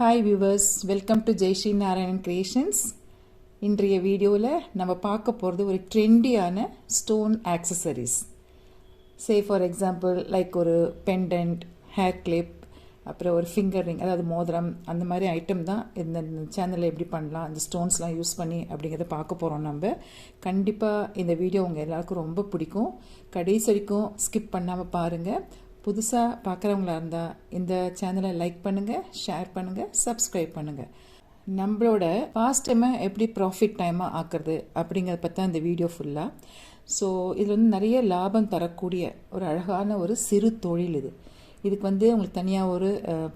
Hi viewers welcome to Jaishree Narayanan creations இன்றைய வீடியோவில் நம்ம பார்க்க போகிறது ஒரு ட்ரெண்டியான stone accessories say for example like ஒரு பெண்டன்ட் ஹேர் கிளிப் அப்புறம் ஒரு ஃபிங்கர் ரிங் அதாவது மோதிரம் அந்த மாதிரி ஐட்டம் தான் இந்த சேனலில் எப்படி பண்ணலாம் அந்த ஸ்டோன்ஸ்லாம் யூஸ் பண்ணி அப்படிங்கிறத பார்க்க போகிறோம் நம்ம. கண்டிப்பாக இந்த வீடியோ உங்கள் எல்லாருக்கும் ரொம்ப பிடிக்கும். கடைசி வரைக்கும் ஸ்கிப் பண்ணாமல் பாருங்கள் புதுசாக பார்க்குறவங்களா இருந்தால் இந்த சேனலை லைக் பண்ணுங்கள் ஷேர் பண்ணுங்கள் சப்ஸ்கிரைப் பண்ணுங்கள் நம்மளோட ஃபாஸ்ட் டைமை எப்படி ப்ராஃபிட் டைமாக ஆக்குறது அப்படிங்கிறத பற்றி இந்த வீடியோ ஃபுல்லாக ஸோ இதில் வந்து நிறைய லாபம் தரக்கூடிய ஒரு அழகான ஒரு சிறு தொழில் இது. இதுக்கு வந்து உங்களுக்கு தனியாக ஒரு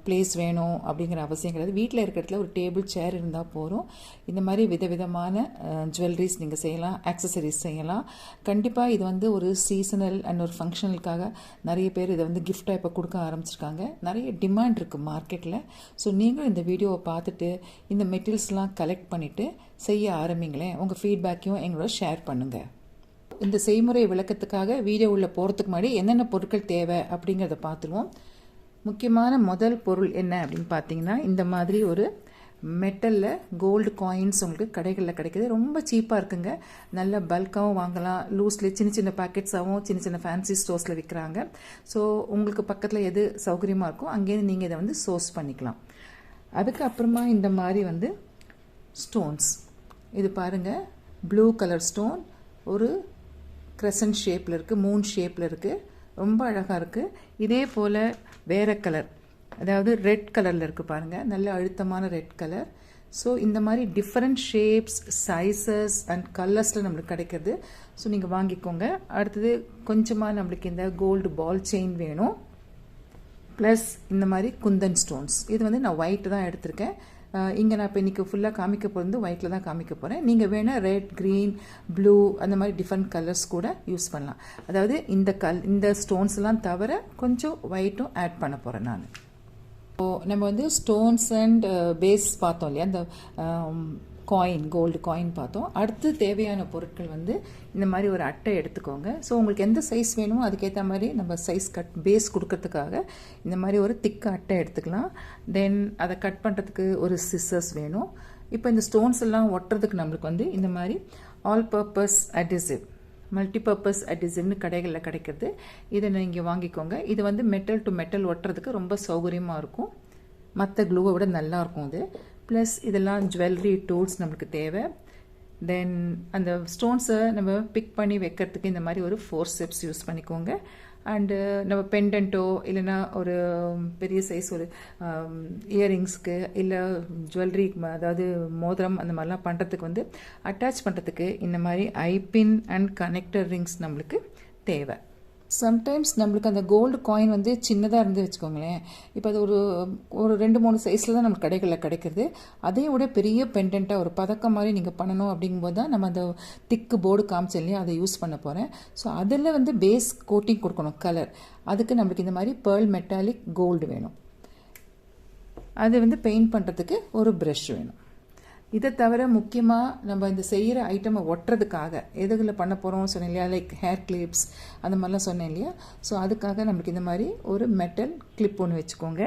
பிளேஸ் வேணும் அப்படிங்கிற அவசியம் கிடையாது. வீட்டில் இருக்கிற இடத்துல ஒரு டேபிள் சேர் இருந்தால் போதும். இந்த மாதிரி விதவிதமான ஜுவல்லரிஸ் நீங்கள் செய்யலாம் ஆக்சசரிஸ் செய்யலாம். கண்டிப்பாக இது வந்து ஒரு சீசனல் அண்ட் ஒரு ஃபங்க்ஷனலுக்காக நிறைய பேர் இதை வந்து கிஃப்டாக இப்போ கொடுக்க ஆரம்பிச்சிருக்காங்க. நிறைய டிமாண்ட் இருக்குது மார்க்கெட்டில் ஸோ நீங்களும் இந்த வீடியோவை பார்த்துட்டு இந்த மெட்டீரியல்ஸ்லாம் கலெக்ட் பண்ணிவிட்டு செய்ய ஆரம்பிங்களேன். உங்கள் ஃபீட்பேக்கையும் எங்களோட ஷேர் பண்ணுங்கள் இந்த செய்முறை விளக்கத்துக்காக வீடியோ உள்ள போகிறதுக்கு முன்னாடி என்னென்ன பொருட்கள் தேவை அப்படிங்கிறத பார்த்துருவோம். முக்கியமான முதல் பொருள் என்ன அப்படின்னு பார்த்தீங்கன்னா இந்த மாதிரி ஒரு மெட்டலில் கோல்டு காயின்ஸ் உங்களுக்கு கடைகளில் கிடைக்கிது. ரொம்ப சீப்பாக இருக்குங்க. நல்ல பல்காகவும் வாங்கலாம். லூஸில் சின்ன சின்ன பேக்கெட்ஸாகவும் சின்ன சின்ன ஃபேன்சி ஸ்டோர்ஸில் விற்கிறாங்க ஸோ உங்களுக்கு பக்கத்தில் எது சௌகரியமாக இருக்கோ அங்கேருந்து நீங்கள் இதை வந்து சோர்ஸ் பண்ணிக்கலாம். அதுக்கப்புறமா இந்த மாதிரி வந்து ஸ்டோன்ஸ் இது பாருங்கள் ப்ளூ கலர் ஸ்டோன் ஒரு க்ரெசன்ட் ஷேப்பில் இருக்குது மூன் ஷேப்பில் இருக்குது ரொம்ப அழகாக இருக்குது இதே போல் வேறு கலர் அதாவது ரெட் கலரில் இருக்குது பாருங்கள் நல்ல அழுத்தமான ரெட் கலர் ஸோ இந்த மாதிரி டிஃப்ரெண்ட் ஷேப்ஸ் சைஸஸ் அண்ட் கலர்ஸில் நம்மளுக்கு கிடைக்கிறது. ஸோ நீங்கள் வாங்கிக்கோங்க. அடுத்தது கொஞ்சமாக நம்மளுக்கு இந்த கோல்டு பால் செயின் வேணும். ப்ளஸ் இந்த மாதிரி குந்தன் ஸ்டோன்ஸ் இது வந்து நான் ஒயிட்டு தான் எடுத்திருக்கேன். இங்கே நான் இப்போ இன்றைக்கி ஃபுல்லாக காமிக்க போகிறது ஒயிட்டில் தான் காமிக்க போகிறேன் நீங்கள் வேணால் ரெட் க்ரீன் ப்ளூ அந்த மாதிரி டிஃப்ரெண்ட் கலர்ஸ் கூட யூஸ் பண்ணலாம். அதாவது இந்த கல் இந்த ஸ்டோன்ஸ்லாம் தவிர கொஞ்சம் ஒயிட்டும் ஆட் பண்ண போகிறேன் நான். இப்போது நம்ம வந்து ஸ்டோன்ஸ் அண்ட் பேஸ் பார்த்தோம் இல்லையா? அந்த காயின் கோல்டு காயின் பார்த்தோம். அடுத்து தேவையான பொருட்கள் வந்து இந்த மாதிரி ஒரு அட்டை எடுத்துக்கோங்க. ஸோ உங்களுக்கு எந்த சைஸ் வேணுமோ அதுக்கேற்ற மாதிரி நம்ம சைஸ் கட் பேஸ் கொடுக்கறதுக்காக இந்த மாதிரி ஒரு திக்க அட்டை எடுத்துக்கலாம். தென் அதை கட் பண்ணுறதுக்கு ஒரு சிஸ்ஸஸ் வேணும். இப்போ இந்த ஸ்டோன்ஸ் எல்லாம் ஒட்டுறதுக்கு நம்மளுக்கு வந்து இந்த மாதிரி ஆல் பர்பஸ் அடிசிவ் மல்டிபர்பஸ் அடிசிவ்னு கடைகளில் கிடைக்கிறது. இதை நீங்கள் வாங்கிக்கோங்க. இது வந்து மெட்டல் டு மெட்டல் ஒட்டுறதுக்கு ரொம்ப சௌகரியமாக இருக்கும். மற்ற க்ளூவை விட நல்லாயிருக்கும் இது ப்ளஸ் இதெல்லாம் ஜுவல்லரி டூல்ஸ் நம்மளுக்கு தேவை. தென் அந்த ஸ்டோன்ஸை நம்ம பிக் பண்ணி வைக்கிறதுக்கு இந்த மாதிரி ஒரு ஃபோர் ஸ்டெப்ஸ் யூஸ் பண்ணிக்கோங்க அண்டு uh, நம்ம பெண்டன்ட்டோ இல்லைன்னா ஒரு பெரிய சைஸ் ஒரு இயரிங்ஸ்க்கு இல்லை ஜுவல்லரி அதாவது மோதிரம் அந்த மாதிரிலாம் பண்ணுறதுக்கு வந்து அட்டாச் பண்ணுறதுக்கு இந்த மாதிரி ஐபின் அண்ட் கனெக்டர் ரிங்ஸ் நம்மளுக்கு தேவை. சம்டைம்ஸ் நம்மளுக்கு அந்த கோல்டு காயின் வந்து சின்னதாக இருந்து வச்சுக்கோங்களேன். இப்போ அது ஒரு ஒரு ரெண்டு மூணு சைஸில் தான் நமக்கு கடைகளில் கிடைக்கிறது அதையும் விட பெரிய பெண்டண்ட்டாக ஒரு பதக்கம் மாதிரி நீங்கள் பண்ணணும் அப்படிங்கும்போது தான் நம்ம அந்த திக்கு போர்டு காமிச்சு இல்லையா அதை யூஸ் பண்ண போகிறேன் ஸோ அதில் வந்து பேஸ் கோட்டிங் கொடுக்கணும் கலர் அதுக்கு நம்மளுக்கு இந்த மாதிரி பேர்ல் மெட்டாலிக் கோல்டு வேணும். அது வந்து பெயிண்ட் பண்ணுறதுக்கு ஒரு ப்ரெஷ் வேணும். இதை தவிர முக்கியமாக நம்ம இந்த செய்கிற ஐட்டமை ஒட்டுறதுக்காக எதுகளில் பண்ண போகிறோம் சொன்னேன் இல்லையா? லைக் ஹேர் கிளிப்ஸ் அந்த மாதிரிலாம் சொன்னேன் இல்லையா? ஸோ அதுக்காக நம்மளுக்கு இந்த மாதிரி ஒரு மெட்டல் கிளிப் ஒன்று வச்சுக்கோங்க.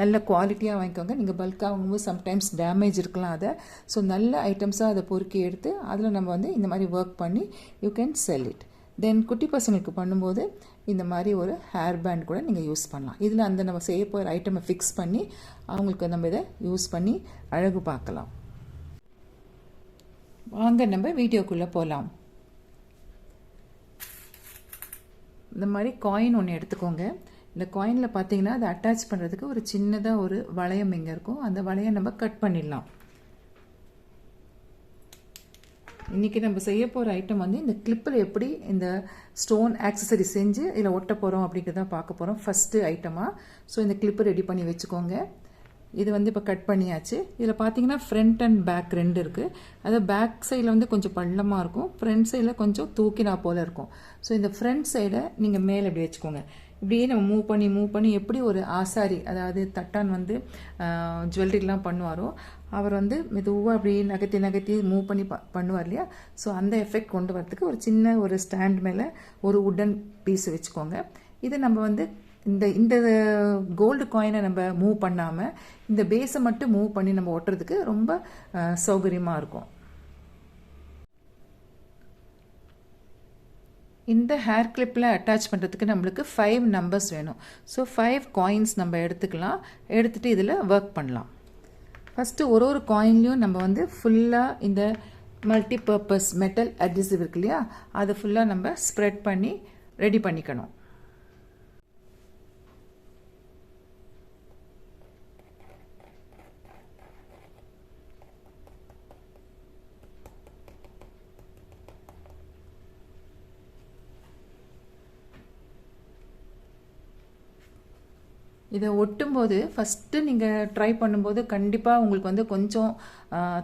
நல்ல குவாலிட்டியாக வாங்கிக்கோங்க. நீங்கள் பல்காக வாங்கும்போது சம்டைம்ஸ் டேமேஜ் இருக்கலாம் அதை. ஸோ நல்ல ஐட்டம்ஸாக அதை பொறுக்கி எடுத்து அதில் நம்ம வந்து இந்த மாதிரி ஒர்க் பண்ணி you can sell it then குட்டி பசங்களுக்கு பண்ணும்போது இந்த மாதிரி ஒரு ஹேர் பேண்ட் கூட நீங்கள் யூஸ் பண்ணலாம். இதில் அந்த நம்ம செய்ய போகிற ஐட்டமை ஃபிக்ஸ் பண்ணி அவங்களுக்கு நம்ம இதை யூஸ் பண்ணி அழகு பார்க்கலாம். வாங்க நம்ம வீடியோக்குள்ளே போகலாம் இந்த மாதிரி காயின் ஒன்று எடுத்துக்கோங்க. இந்த காயினில் பார்த்தீங்கன்னா அதை அட்டாச் பண்ணுறதுக்கு ஒரு சின்னதாக ஒரு வளையம் இங்கே இருக்கும். அந்த வளையம் நம்ம கட் பண்ணிடலாம். இன்றைக்கி நம்ம செய்ய போகிற ஐட்டம் வந்து இந்த கிளிப்பில் எப்படி இந்த ஸ்டோன் ஆக்சசரி செஞ்சு இதில் ஒட்ட போகிறோம் அப்படிங்கிறத பார்க்க போகிறோம் ஃபஸ்ட்டு ஐட்டமாக ஸோ இந்த கிளிப்பு ரெடி பண்ணி வச்சுக்கோங்க. இது வந்து இப்போ கட் பண்ணியாச்சு. இதில் பார்த்தீங்கன்னா ஃப்ரண்ட் அண்ட் பேக் ரெண்டு இருக்குது அது பேக் சைடில் வந்து கொஞ்சம் பள்ளமாக இருக்கும். ஃப்ரண்ட் சைடில் கொஞ்சம் தூக்கினா போல் இருக்கும். ஸோ இந்த ஃப்ரண்ட் சைடை நீங்கள் மேலே இப்படி வச்சுக்கோங்க. இப்படியே நம்ம மூவ் பண்ணி மூவ் பண்ணி எப்படி ஒரு ஆசாரி அதாவது தட்டான் வந்து ஜுவல்லரிலாம் பண்ணுவாரோ அவர் வந்து மெதுவாக அப்படி நகர்த்தி நகர்த்தி மூவ் பண்ணி ப பண்ணுவார் இல்லையா? ஸோ அந்த எஃபெக்ட் கொண்டு வரதுக்கு ஒரு சின்ன ஒரு ஸ்டாண்ட் மேலே ஒரு உடன் பீஸ் வச்சுக்கோங்க. இதை நம்ம வந்து இந்த இந்த கோல்டு காயினை நம்ம மூவ் பண்ணாமல் இந்த பேஸை மட்டும் மூவ் பண்ணி நம்ம ஒட்டுறதுக்கு ரொம்ப சௌகரியமாக இருக்கும். இந்த ஹேர் கிளிப்பில் அட்டாச் பண்ணுறதுக்கு நம்மளுக்கு ஃபைவ் நம்பர்ஸ் வேணும். ஸோ ஃபைவ் காயின்ஸ் நம்ம எடுத்துக்கலாம். எடுத்துகிட்டு இதில் ஒர்க் பண்ணலாம். ஃபஸ்ட்டு ஒரு ஒரு காயின்லேயும் நம்ம வந்து ஃபுல்லாக இந்த மல்டி பர்பஸ் மெட்டல் அட்ஜிசிவ் இருக்கு இல்லையா? அதை ஃபுல்லாக நம்ம ஸ்ப்ரெட் பண்ணி ரெடி பண்ணிக்கணும். இதை ஒட்டும்போது ஃபஸ்ட்டு நீங்கள் ட்ரை பண்ணும்போது கண்டிப்பாக உங்களுக்கு வந்து கொஞ்சம்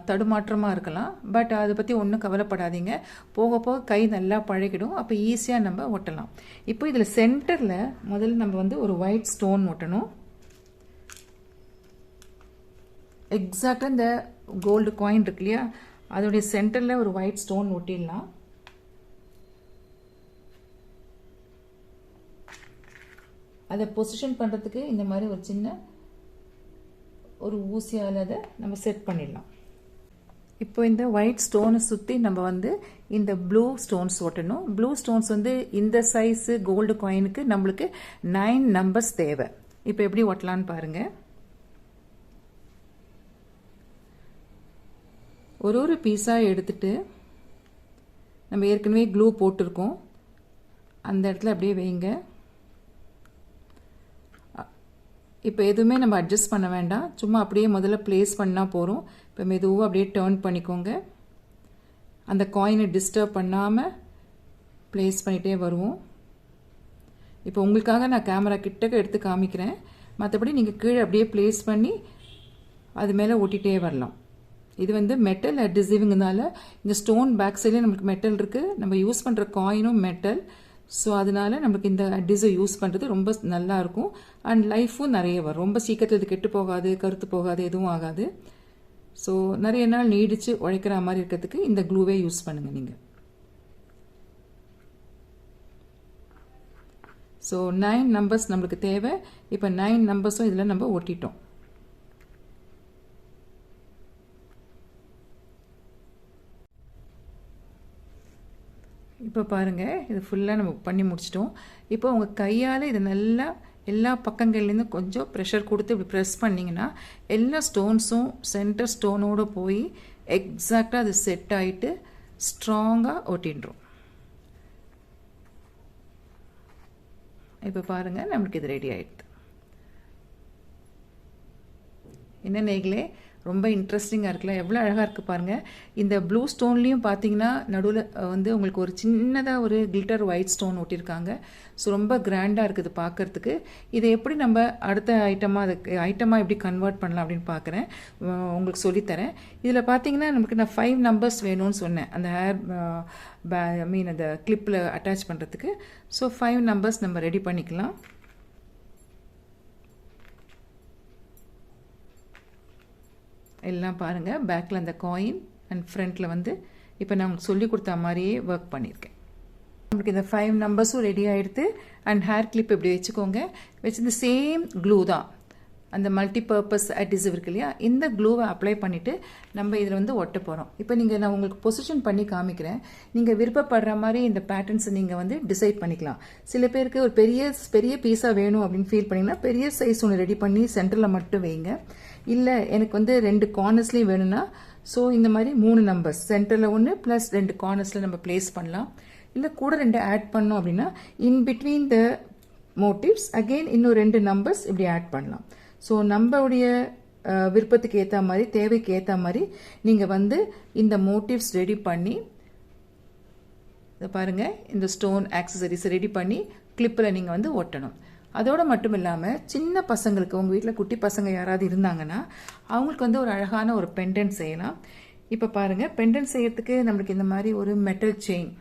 தடுமாற்றமாக இருக்கலாம். பட் அதை பற்றி ஒன்றும் கவலைப்படாதீங்க. போக போக கை நல்லா பழகிடும். அப்போ ஈஸியாக நம்ம ஒட்டலாம். இப்போ இதில் சென்டரில் முதல்ல நம்ம வந்து ஒரு ஒயிட் ஸ்டோன் ஒட்டணும். எக்ஸாக்டாக இந்த கோல்டு காயின் இருக்கு இல்லையா? அதோடைய சென்டரில் ஒரு ஒயிட் ஸ்டோன் ஒட்டிடலாம். அதை பொசிஷன் பண்ணுறதுக்கு இந்த மாதிரி ஒரு சின்ன ஒரு ஊசியால் அதை நம்ம செட் பண்ணிடலாம். இப்போ இந்த ஒயிட் ஸ்டோனை சுற்றி நம்ம வந்து இந்த ப்ளூ ஸ்டோன்ஸ் ஒட்டணும் ப்ளூ ஸ்டோன்ஸ் வந்து இந்த சைஸு கோல்டு காயினுக்கு நம்மளுக்கு நைன் நம்பர்ஸ் தேவை. இப்போ எப்படி ஒட்டலான்னு பாருங்கள் ஒரு ஒரு பீஸாக எடுத்துட்டு நம்ம ஏற்கனவே க்ளூ போட்டிருக்கோம். அந்த இடத்துல அப்படியே வைங்க. இப்போ எதுவுமே நம்ம அட்ஜஸ்ட் பண்ண வேண்டாம். சும்மா அப்படியே முதல்ல ப்ளேஸ் பண்ணால் போகிறோம் இப்போ மெதுவாக அப்படியே டேர்ன் பண்ணிக்கோங்க. அந்த காயினை டிஸ்டர்ப் பண்ணாமல் ப்ளேஸ் பண்ணிகிட்டே வருவோம். இப்போ உங்களுக்காக நான் கேமரா கிட்டக்க எடுத்து காமிக்கிறேன். மற்றபடி நீங்கள் கீழே அப்படியே ப்ளேஸ் பண்ணி அது மேலே ஒட்டிகிட்டே வரலாம். இது வந்து மெட்டல் அட்ரிசிவ்ங்கிறதுனால இந்த ஸ்டோன் பேக் சைட்லேயே நம்மளுக்கு மெட்டல் இருக்குது நம்ம யூஸ் பண்ணுற காயினும் மெட்டல் ஸோ அதனால நமக்கு இந்த டிஷ்ஷை யூஸ் பண்ணுறது ரொம்ப நல்லா இருக்கும். அண்ட் லைஃப்பும் நிறைய வரும். ரொம்ப சீக்கிரத்தில் இது கெட்டு போகாது கருத்து போகாது எதுவும் ஆகாது. ஸோ நிறைய நாள் நீடித்து உழைக்கிற மாதிரி இருக்கிறதுக்கு இந்த க்ளூவே யூஸ் பண்ணுங்கள் நீங்கள் ஸோ நைன் நம்பர்ஸ் நம்மளுக்கு தேவை. இப்போ நைன் நம்பர்ஸும் இதில் நம்ம ஒட்டிட்டோம் இப்போ பாருங்கள் இது ஃபுல்லாக நம்ம பண்ணி முடிச்சிட்டோம். இப்போ உங்கள் கையால் இதை நல்லா எல்லா பக்கங்கள்லேருந்தும் கொஞ்சம் ப்ரெஷர் கொடுத்து இப்படி ப்ரெஸ் பண்ணிங்கன்னா எல்லா ஸ்டோன்ஸும் சென்டர் ஸ்டோனோடு போய் எக்ஸாக்டாக அது செட் ஆகிட்டு ஸ்ட்ராங்காக ஒட்டின்றோம் இப்போ பாருங்கள் நம்மளுக்கு இது ரெடி ஆகிடுது என்ன நேர்களே ரொம்ப இன்ட்ரெஸ்டிங்காக இருக்குல்ல? எவ்வளோ அழகாக இருக்குது பாருங்கள் இந்த ப்ளூ ஸ்டோன்லேயும் பார்த்தீங்கன்னா நடுவில் வந்து உங்களுக்கு ஒரு சின்னதாக ஒரு கில்டர் ஒயிட் ஸ்டோன் ஒட்டியிருக்காங்க ஸோ ரொம்ப கிராண்டாக இருக்குது பார்க்குறதுக்கு இதை எப்படி நம்ம அடுத்த ஐட்டமாக அதுக்கு ஐட்டமாக எப்படி கன்வெர்ட் பண்ணலாம் அப்படின்னு பார்க்குறேன் உங்களுக்கு சொல்லித்தரேன். இதில் பார்த்தீங்கன்னா நமக்கு நான் ஃபைவ் நம்பர்ஸ் வேணும்னு சொன்னேன். அந்த ஹேர் ஐ மீன் அந்த கிளிப்பில் அட்டாச் பண்ணுறதுக்கு ஸோ ஃபைவ் நம்பர்ஸ் நம்ம ரெடி பண்ணிக்கலாம். எல்லாம் பாருங்கள் பேக்கில் அந்த காயின் அண்ட் ஃப்ரண்ட்டில் வந்து இப்போ நான் உங்களுக்கு சொல்லி கொடுத்த மாதிரியே ஒர்க் பண்ணியிருக்கேன். நம்மளுக்கு இந்த ஃபைவ் நம்பர்ஸும் ரெடி ஆகிடுது அண்ட் ஹேர் கிளிப் இப்படி வச்சுக்கோங்க. வச்சு இந்த சேம் க்ளூ தான். அந்த மல்டி பர்பஸ் அட்ஹெசிவ் இருக்கு இல்லையா? இந்த க்ளூவை அப்ளை பண்ணிவிட்டு நம்ம இதில் வந்து ஒட்ட போகிறோம் இப்போ நீங்கள் நான் உங்களுக்கு பொசிஷன் பண்ணி காமிக்கிறேன். நீங்கள் விருப்பப்படுற மாதிரி இந்த பேட்டர்ன்ஸை நீங்கள் வந்து டிசைட் பண்ணிக்கலாம். சில பேருக்கு ஒரு பெரிய பெரிய பீஸாக வேணும் அப்படின்னு ஃபீல் பண்ணிங்கன்னா பெரிய சைஸ் ஒன்று ரெடி பண்ணி சென்டரில் மட்டும் வைங்க. இல்லை எனக்கு வந்து ரெண்டு கார்னர்ஸ்லேயும் வேணும்னா ஸோ இந்த மாதிரி மூணு நம்பர்ஸ் சென்டரில் ஒன்று ப்ளஸ் ரெண்டு கார்னர்ஸில் நம்ம ப்ளேஸ் பண்ணலாம். இல்லை கூட ரெண்டு ஆட் பண்ணோம் அப்படின்னா in between the motives again இன்னும் ரெண்டு நம்பர்ஸ் இப்படி ஆட் பண்ணலாம். ஸோ நம்மளுடைய விருப்பத்துக்கு ஏற்ற மாதிரி தேவைக்கு ஏற்ற மாதிரி நீங்கள் வந்து இந்த மோட்டிவ்ஸ் ரெடி பண்ணி இதை பாருங்கள் இந்த ஸ்டோன் ஆக்சசரிஸ் ரெடி பண்ணி கிளிப்பில் நீங்கள் வந்து ஒட்டணும். அதோடு மட்டும் இல்லாமல் சின்ன பசங்களுக்கு உங்கள் வீட்டில் குட்டி பசங்க யாராவது இருந்தாங்கன்னா அவங்களுக்கு வந்து ஒரு அழகான ஒரு பெண்டன்ட் செய்யலாம். இப்போ பாருங்கள் பெண்டன்ட் செய்யறதுக்கு நம்மளுக்கு இந்த மாதிரி ஒரு மெட்டல் செயின்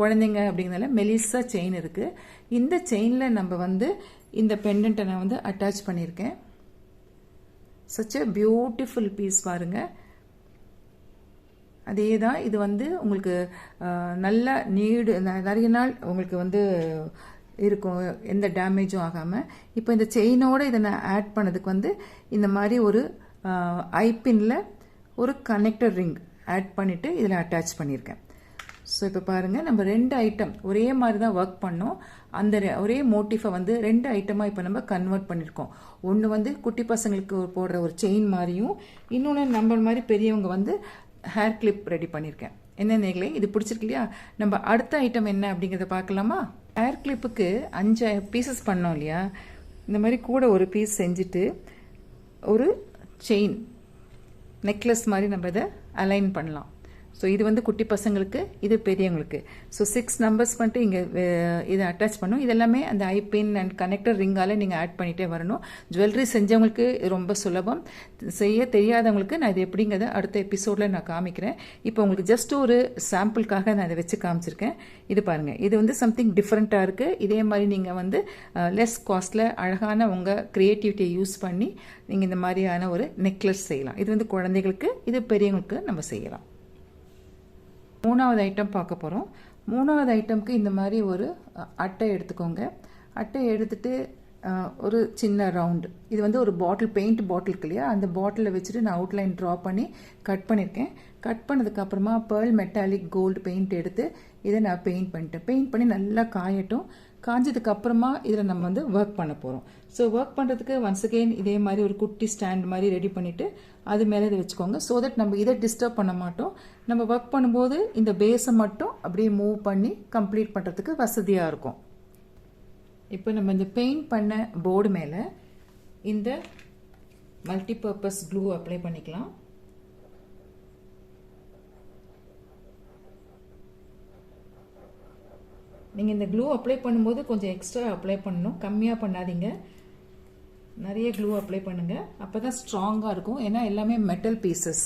குழந்தைங்க அப்படிங்கிறதுல மெலிசா செயின் இருக்குது இந்த செயினில் நம்ம வந்து இந்த பெண்டன்ட்டை நான் வந்து அட்டாச் பண்ணியிருக்கேன். சச் எ பியூட்டிஃபுல் பீஸ் பாருங்கள் அதே தான் இது வந்து உங்களுக்கு நல்ல நீடு நிறைய நாள் உங்களுக்கு வந்து இருக்கும் எந்த டேமேஜும் ஆகாமல் இப்போ இந்த செயினோட இதை நான் ஆட் பண்ணதுக்கு வந்து இந்த மாதிரி ஒரு ஐபின்ல ஒரு கனெக்டர் ரிங் ஆட் பண்ணிவிட்டு இதில் அட்டாச் பண்ணியிருக்கேன். ஸோ இப்போ பாருங்கள் நம்ம ரெண்டு ஐட்டம் ஒரே மாதிரி தான் ஒர்க் பண்ணோம். அந்த ஒரே மோட்டிஃபை வந்து ரெண்டு ஐட்டமாக இப்போ நம்ம கன்வெர்ட் பண்ணியிருக்கோம் ஒன்று வந்து குட்டி பசங்களுக்கு போடுற ஒரு செயின் மாதிரியும் இன்னொன்று நம்ம மாதிரி பெரியவங்க வந்து ஹேர் கிளிப் ரெடி பண்ணியிருக்கேன் என்ன நேர்களே இது பிடிச்சிருக்கு இல்லையா? நம்ம அடுத்த ஐட்டம் என்ன அப்படிங்கிறத பார்க்கலாமா? ஹேர் கிளிப்புக்கு அஞ்சு பீசஸ் பண்ணோம் இல்லையா? இந்த மாதிரி கூட ஒரு பீஸ் செஞ்சுட்டு ஒரு செயின் நெக்லஸ் மாதிரி நம்ம இதை அலைன் பண்ணலாம். ஸோ இது வந்து குட்டி பசங்களுக்கு இது பெரியவங்களுக்கு. ஸோ சிக்ஸ் நம்பர்ஸ் வந்துட்டு இங்கே இதை அட்டாச் பண்ணும். இது எல்லாமே அந்த ஐபின் அண்ட் கனெக்டர் ரிங்கால் நீங்கள் ஆட் பண்ணிகிட்டே வரணும். ஜுவல்லரி செஞ்சவங்களுக்கு இது ரொம்ப சுலபம். செய்ய தெரியாதவங்களுக்கு நான் இது எப்படிங்கிறத அடுத்த எபிசோடில் நான் காமிக்கிறேன். இப்போ உங்களுக்கு ஜஸ்ட் ஒரு சாம்பிளுக்காக நான் இதை வச்சு காமிச்சிருக்கேன். இது பாருங்கள் இது வந்து சம்திங் டிஃப்ரெண்ட்டாக இருக்குது இதே மாதிரி நீங்கள் வந்து லெஸ் காஸ்ட்டில் அழகான உங்கள் க்ரியேட்டிவிட்டியை யூஸ் பண்ணி நீங்கள் இந்த மாதிரியான ஒரு நெக்லஸ் செய்யலாம். இது வந்து குழந்தைகளுக்கு இது பெரியவங்களுக்கு நம்ம செய்யலாம். மூணாவது ஐட்டம் பார்க்க போகிறோம் மூணாவது ஐட்டம்க்கு இந்த மாதிரி ஒரு அட்டை எடுத்துக்கோங்க. அட்டை எடுத்துகிட்டு ஒரு சின்ன ரவுண்டு இது வந்து ஒரு பாட்டில் பெயிண்ட் பாட்டில் இருக்கு இல்லையா? அந்த பாட்டிலில் வச்சுட்டு நான் அவுட்லைன் ட்ரா பண்ணி கட் பண்ணியிருக்கேன் கட் பண்ணதுக்கப்புறமா பேர்ல் மெட்டாலிக் கோல்டு பெயிண்ட் எடுத்து இதை நான் பெயிண்ட் பண்ணிட்டேன். பெயிண்ட் பண்ணி நல்லா காயட்டும். காஞ்சதுக்கப்புறமா இதில் நம்ம வந்து ஒர்க் பண்ண போகிறோம் ஸோ ஒர்க் பண்ணுறதுக்கு ஒன்ஸ் அகெயின் இதே மாதிரி ஒரு குட்டி ஸ்டாண்ட் மாதிரி ரெடி பண்ணிவிட்டு அது மேலே இதை வச்சுக்கோங்க. ஸோ தட் நம்ம இதை டிஸ்டர்ப் பண்ண மாட்டோம். நம்ம ஒர்க் பண்ணும்போது இந்த பேஸை மட்டும் அப்படியே மூவ் பண்ணி கம்ப்ளீட் பண்ணுறதுக்கு வசதியாக இருக்கும். இப்போ நம்ம இந்த பெயிண்ட் பண்ண போர்டு மேலே இந்த மல்டிபர்பஸ் க்ளூ அப்ளை பண்ணிக்கலாம். நீங்கள் இந்த க்ளூ அப்ளை பண்ணும்போது கொஞ்சம் எக்ஸ்ட்ரா அப்ளை பண்ணணும். கம்மியாக பண்ணாதீங்க. நிறைய க்ளூ அப்ளை பண்ணுங்கள் அப்போ தான் ஸ்ட்ராங்காக இருக்கும். ஏன்னா எல்லாமே மெட்டல் பீசஸ்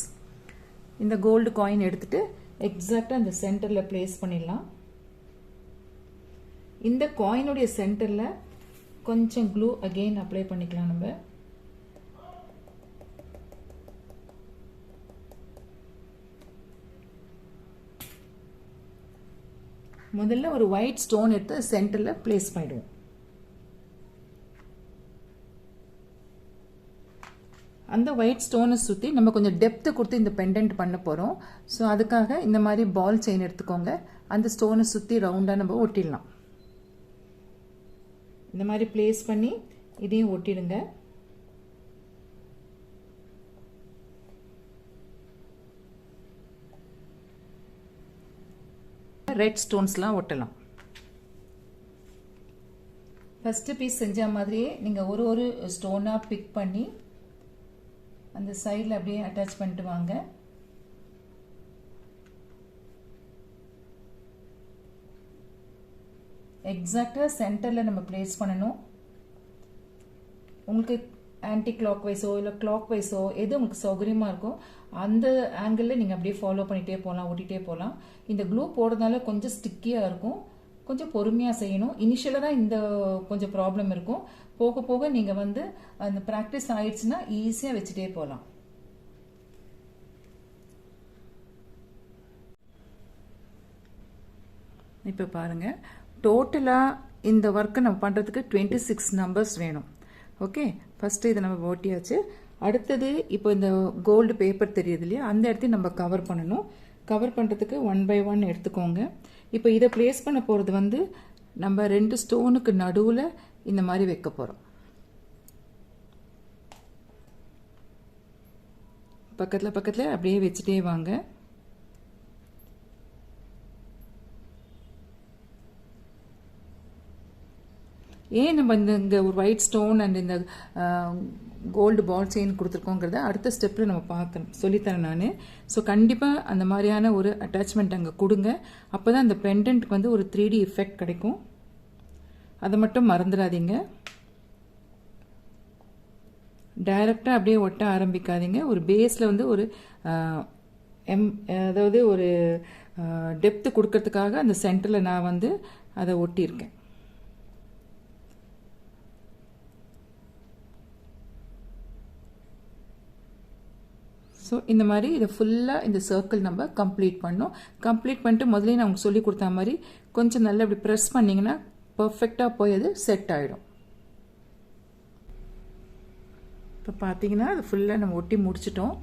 இந்த கோல்டு காயின் எடுத்துகிட்டு எக்ஸாக்டாக இந்த சென்டரில் ப்ளேஸ் பண்ணிடலாம். இந்த காயினுடைய சென்டரில் கொஞ்சம் க்ளூ அகெயின் அப்ளை பண்ணிக்கலாம் நம்ம. முதல்ல ஒரு ஒயிட் ஸ்டோன் எடுத்து சென்டரில் ப்ளேஸ் பண்ணிடுவோம். அந்த ஒயிட் ஸ்டோனை சுற்றி நம்ம கொஞ்சம் டெப்த்து கொடுத்து இந்த பெண்டன்ட் பண்ண போகிறோம் ஸோ அதுக்காக இந்த மாதிரி பால் செயின் எடுத்துக்கோங்க. அந்த ஸ்டோனை சுற்றி ரவுண்டாக நம்ம ஒட்டிடலாம். இந்த மாதிரி ப்ளேஸ் பண்ணி இதையும் ஒட்டிடுங்க. ரெட் ஸ்டோன்ஸ்லாம் ஒட்டலாம். ஃபஸ்ட்டு பீஸ் செஞ்ச மாதிரியே நீங்கள் ஒரு ஒரு ஸ்டோனாக பிக் பண்ணி அந்த சைடில் அப்படியே அட்டாச் பண்ணிட்டு வாங்க. எக்ஸாக்டாக சென்டரில் நம்ம ப்ளேஸ் பண்ணணும். உங்களுக்கு ஆன்டி கிளாக் வைஸோ இல்லை கிளாக் வைஸோ எது உங்களுக்கு சௌகரியமாக இருக்கோ அந்த ஆங்கிளில் நீங்கள் அப்படியே ஃபாலோ பண்ணிகிட்டே போகலாம் ஓட்டிகிட்டே போகலாம் இந்த க்ளூ போடுறதுனால கொஞ்சம் ஸ்டிக்கியாக இருக்கும். கொஞ்சம் பொறுமையாக செய்யணும். இனிஷியலாக தான் இந்த கொஞ்சம் ப்ராப்ளம் இருக்கும். போக போக நீங்கள் வந்து அந்த ப்ராக்டிஸ் ஆயிடுச்சுன்னா ஈஸியாக வச்சுட்டே போகலாம் இப்போ பாருங்கள் டோட்டலாக இந்த ஒர்க்கை நம்ம பண்ணுறதுக்கு டுவெண்ட்டி சிக்ஸ் நம்பர்ஸ் வேணும். ஓகே ஃபஸ்ட்டு இதை நம்ம ஓட்டியாச்சு. அடுத்தது இப்போ இந்த கோல்டு பேப்பர் தெரியுது இல்லையா? அந்த இடத்தையும் நம்ம கவர் பண்ணணும். கவர் பண்ணுறதுக்கு ஒன் பை ஒன் எடுத்துக்கோங்க. இப்போ இதை ப்ளேஸ் பண்ண போகிறது வந்து நம்ம ரெண்டு ஸ்டோனுக்கு நடுவில் இந்த மாதிரி வைக்க போகிறோம் பக்கத்தில் பக்கத்தில் அப்படியே வச்சுட்டே வாங்க. ஏன் நம்ம இந்த இங்கே ஒரு ஒயிட் ஸ்டோன் அண்ட் இந்த கோல்டு பால் செயின் கொடுத்துருக்கோங்கிறத அடுத்த ஸ்டெப்பில் நம்ம பார்க்கணும். சொல்லித்தரேன் நான். ஸோ கண்டிப்பாக அந்த மாதிரியான ஒரு அட்டாச்மெண்ட் அங்கே கொடுங்க. அப்போ தான் அந்த பெண்டன்ட்க்கு வந்து ஒரு த்ரீ டி எஃபெக்ட் கிடைக்கும். அதை மட்டும் மறந்துடாதீங்க. டைரெக்டாக அப்படியே ஒட்ட ஆரம்பிக்காதீங்க. ஒரு பேஸில் வந்து ஒரு எம் அதாவது ஒரு டெப்த்து கொடுக்கறதுக்காக அந்த சென்டரில் நான் வந்து அதை ஒட்டியிருக்கேன். ஸோ இந்த மாதிரி இதை ஃபுல்லாக இந்த சர்க்கிள் நம்ம கம்ப்ளீட் பண்ணோம். கம்ப்ளீட் பண்ணிட்டு முதலே நான் உங்களுக்கு சொல்லி கொடுத்த மாதிரி கொஞ்சம் நல்லா இப்படி ப்ரெஸ் பண்ணிங்கன்னா பர்ஃபெக்டாக போய் அது செட் ஆகிடும் இப்போ பார்த்தீங்கன்னா அது ஃபுல்லாக நம்ம ஒட்டி முடிச்சிட்டோம்.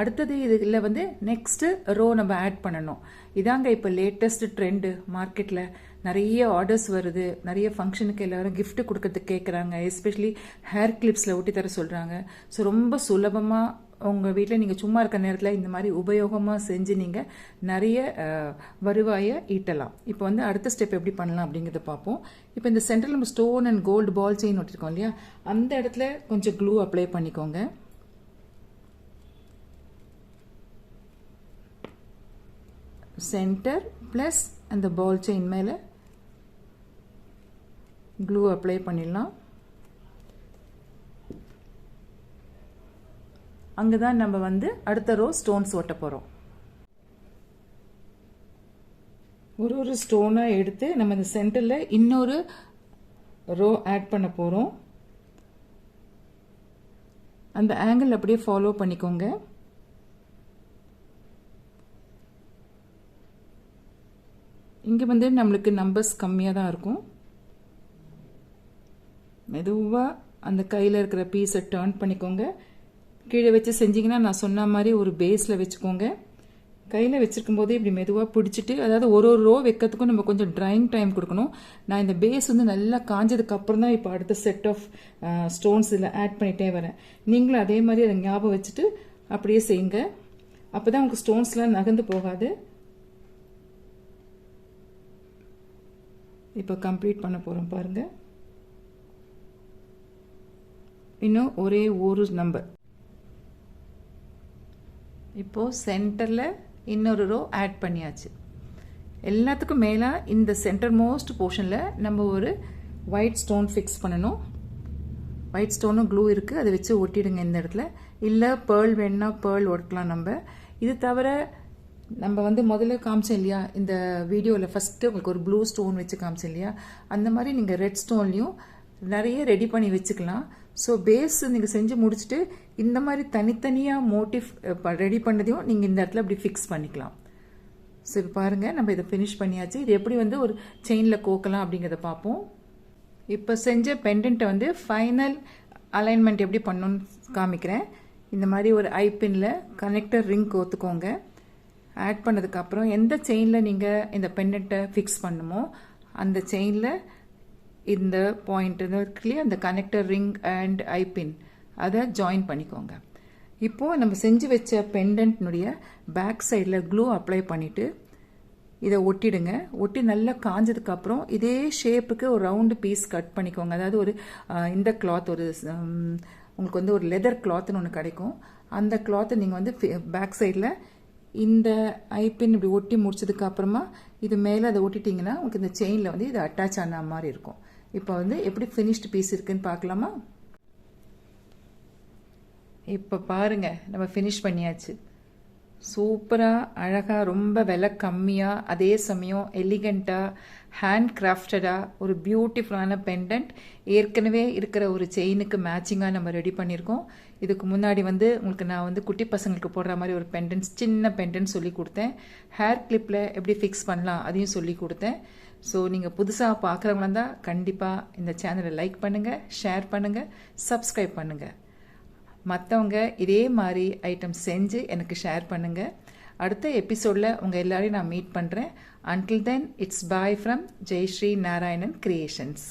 அடுத்தது இதில் வந்து நெக்ஸ்ட்டு ரோ நம்ம ஆட் பண்ணணும். இதாங்க இப்போ லேட்டஸ்ட் ட்ரெண்டு மார்க்கெட்டில் நிறைய ஆர்டர்ஸ் வருது. நிறைய ஃபங்க்ஷனுக்கு எல்லோரும் கிஃப்ட்டு கொடுக்கறதுக்கு கேட்குறாங்க எஸ்பெஷலி ஹேர் கிளிப்ஸில் ஒட்டி தர சொல்கிறாங்க ஸோ ரொம்ப சுலபமாக உங்கள் வீட்டில் நீங்கள் சும்மா இருக்க நேரத்தில் இந்த மாதிரி உபயோகமாக செஞ்சு நீங்கள் நிறைய வருவாயை ஈட்டலாம். இப்போ வந்து அடுத்த ஸ்டெப் எப்படி பண்ணலாம் அப்படிங்கிறத பார்ப்போம். இப்போ இந்த சென்டரில் நம்ம stone and gold ball chain ஒட்டிருக்கோம் இல்லையா? அந்த இடத்துல கொஞ்சம் க்ளூ அப்ளை பண்ணிக்கோங்க. சென்டர் ப்ளஸ் அந்த பால் செயின் மேலே க்ளூ அப்ளை பண்ணிடலாம். அங்கே தான் நம்ம வந்து அடுத்த ரோ ஸ்டோன்ஸ் ஒட்ட போகிறோம் ஒரு ஒரு ஸ்டோனாக எடுத்து நம்ம இந்த சென்டரில் இன்னொரு ரோ ஆட் பண்ண போகிறோம் அந்த ஆங்கிள் அப்படியே ஃபாலோ பண்ணிக்கோங்க. இங்கே வந்து நம்மளுக்கு நம்பர்ஸ் கம்மியாக தான் இருக்கும். மெதுவாக அந்த கையில் இருக்கிற பீஸை டேர்ன் பண்ணிக்கோங்க. கீழே வச்சு செஞ்சீங்கன்னா நான் சொன்ன மாதிரி ஒரு பேஸில் வச்சுக்கோங்க. கையில் வச்சுருக்கும் போதே இப்படி மெதுவாக பிடிச்சிட்டு அதாவது ஒரு ஒரு ரோ வைக்கிறதுக்கும் நம்ம கொஞ்சம் ட்ரைங் டைம் கொடுக்கணும். நான் இந்த பேஸ் வந்து நல்லா காஞ்சதுக்கு அப்புறம் தான் இப்போ அடுத்த செட் ஆஃப் ஸ்டோன்ஸ் இதில் ஆட் பண்ணிகிட்டே வரேன். நீங்களும் அதே மாதிரி அதை ஞாபகம் வச்சுட்டு அப்படியே செய்யுங்க. அப்போ தான் உங்களுக்கு ஸ்டோன்ஸ்லாம் நகர்ந்து போகாது. இப்போ கம்ப்ளீட் பண்ண போகிறோம் பாருங்கள் இன்னும் ஒரே ஒரு நம்பர் இப்போது சென்டரில் இன்னொரு ரோ ஆட் பண்ணியாச்சு. எல்லாத்துக்கும் மேலே இந்த சென்டர் மோஸ்ட் போர்ஷனில் நம்ம ஒரு ஒயிட் ஸ்டோன் ஃபிக்ஸ் பண்ணணும். ஒயிட் ஸ்டோனும் க்ளூ இருக்குது அதை வச்சு ஒட்டிடுங்க இந்த இடத்துல. இல்லை பேர்ல் வேணுன்னா பேர்ல் ஒட்டலாம் நம்ம. இது தவிர நம்ம வந்து முதல்ல காமிச்சோம் இல்லையா இந்த வீடியோவில் ஃபஸ்ட்டு உங்களுக்கு ஒரு ப்ளூ ஸ்டோன் வச்சு காமிச்சோம் இல்லையா அந்த மாதிரி நீங்கள் ரெட் ஸ்டோன்லேயும் நிறைய ரெடி பண்ணி வச்சுக்கலாம். ஸோ பேஸ் நீங்கள் செஞ்சு முடிச்சுட்டு இந்த மாதிரி தனித்தனியாக மோட்டிவ் ரெடி பண்ணதையும் நீங்கள் இந்த இடத்துல அப்படி ஃபிக்ஸ் பண்ணிக்கலாம். ஸோ இப்போ பாருங்கள் நம்ம இதை ஃபினிஷ் பண்ணியாச்சு. இது எப்படி வந்து ஒரு செயினில் கோக்கலாம் அப்படிங்கிறத பார்ப்போம். இப்போ செஞ்ச பெண்டன்ட்டை வந்து ஃபைனல் அலைன்மெண்ட் எப்படி பண்ணணும்னு காமிக்கிறேன். இந்த மாதிரி ஒரு ஐபின்ல கனெக்டர் ரிங் கோத்துக்கோங்க. ஆட் பண்ணதுக்கப்புறம் எந்த செயினில் நீங்கள் இந்த பெண்டன்ட்டை ஃபிக்ஸ் பண்ணுமோ அந்த செயினில் இந்த பாயிண்ட் இருக்குல்லையே அந்த கனெக்டர் ரிங் அண்ட் ஐபின் அதை ஜாயின் பண்ணிக்கோங்க. இப்போது நம்ம செஞ்சு வச்ச பெண்டன்ட்னுடைய பேக் சைடில் க்ளூ அப்ளை பண்ணிவிட்டு இதை ஒட்டிடுங்க. ஒட்டி நல்லா காஞ்சதுக்கப்புறம் இதே ஷேப்புக்கு ஒரு ரவுண்டு பீஸ் கட் பண்ணிக்கோங்க. அதாவது ஒரு இந்த கிளாத் ஒரு உங்களுக்கு வந்து ஒரு லெதர் கிளாத்னு ஒன்று கிடைக்கும். அந்த கிளாத்தை நீங்கள் வந்து பேக் சைடில் இந்த ஐபின் இப்படி ஒட்டி முடிச்சதுக்கப்புறமா இது மேலே அதை ஒட்டிட்டிங்கன்னா உங்களுக்கு இந்த செயினில் வந்து இது அட்டாச் ஆன மாதிரி இருக்கும். இப்போ வந்து எப்படி ஃபினிஷ்டு பீஸ் இருக்குன்னு பார்க்கலாமா? இப்போ பாருங்க நம்ம ஃபினிஷ் பண்ணியாச்சு. சூப்பராக அழகாக ரொம்ப விலை கம்மியாக அதே சமயம் எலிகண்ட்டாக ஹேண்ட் கிராஃப்டடாக ஒரு பியூட்டிஃபுல்லான பெண்டன்ட் ஏற்கனவே இருக்கிற ஒரு செயினுக்கு மேட்சிங்காக நம்ம ரெடி பண்ணியிருக்கோம். இதுக்கு முன்னாடி வந்து உங்களுக்கு நான் வந்து குட்டி பசங்களுக்கு போடுற மாதிரி ஒரு பெண்டன்ஸ் சின்ன பெண்டன்ஸ் சொல்லி கொடுத்தேன். ஹேர் கிளிப்பில் எப்படி ஃபிக்ஸ் பண்ணலாம் அதையும் சொல்லி கொடுத்தேன். ஸோ நீங்கள் புதுசாக பார்க்குறவங்களா இருந்தால் கண்டிப்பாக இந்த சேனலை லைக் பண்ணுங்கள் ஷேர் பண்ணுங்கள் சப்ஸ்கிரைப் பண்ணுங்கள் மற்றவங்க இதே மாதிரி ஐட்டம் செஞ்சு எனக்கு ஷேர் பண்ணுங்கள் அடுத்த எபிசோடில் உங்கள் எல்லாரையும் நான் மீட் பண்ணுறேன் until then it's bye from Jayashree Narayanan creations